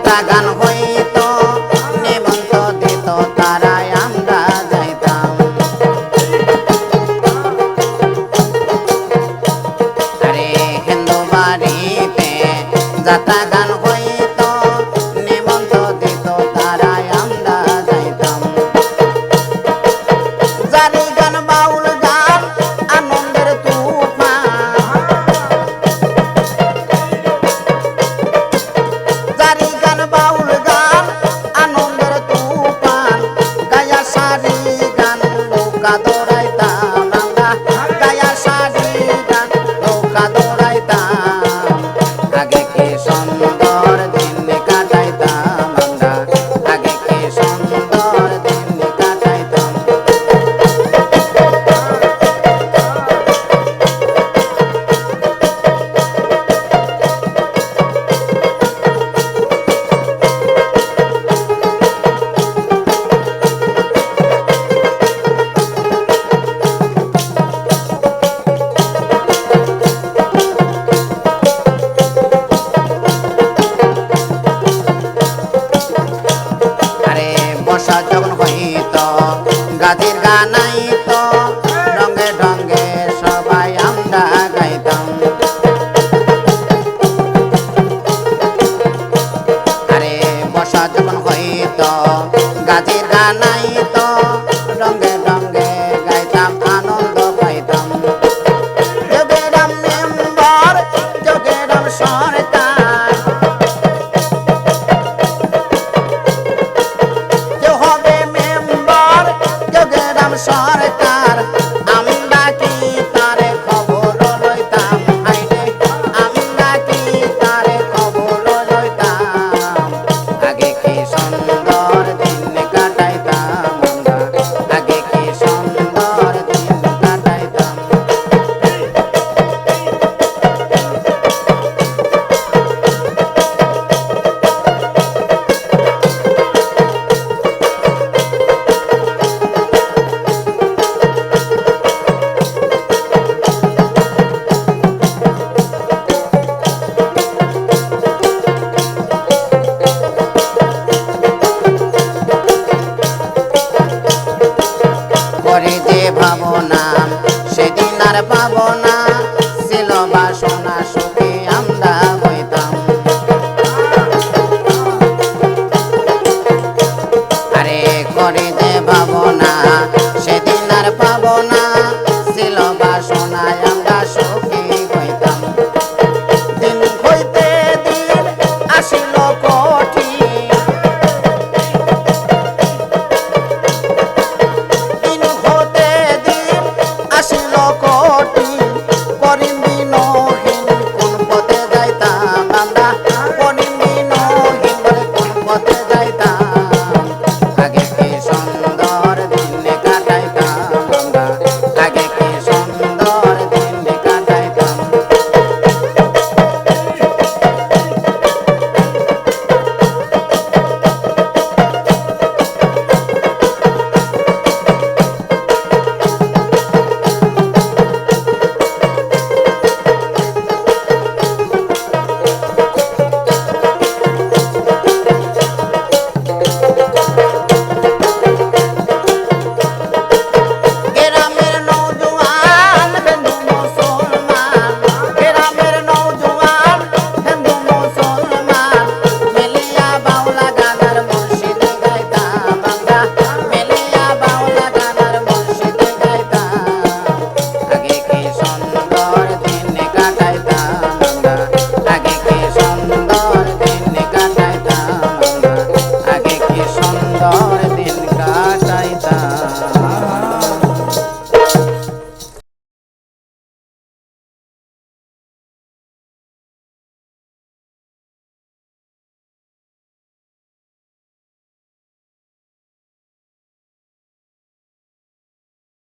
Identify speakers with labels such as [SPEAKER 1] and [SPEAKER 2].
[SPEAKER 1] গাতা গান হইত নেমন্ত দিত তারাই আমরা যাইতাম। আরে হিন্দু বাড়িতে গাতা গান gato. বর্ষা যখন হইত গাছের গানাইত রঙে ঢঙ্গে সবাই আমরা গাইতাম। আরে বর্ষা যখন হইত গাছের গানাই আমার করে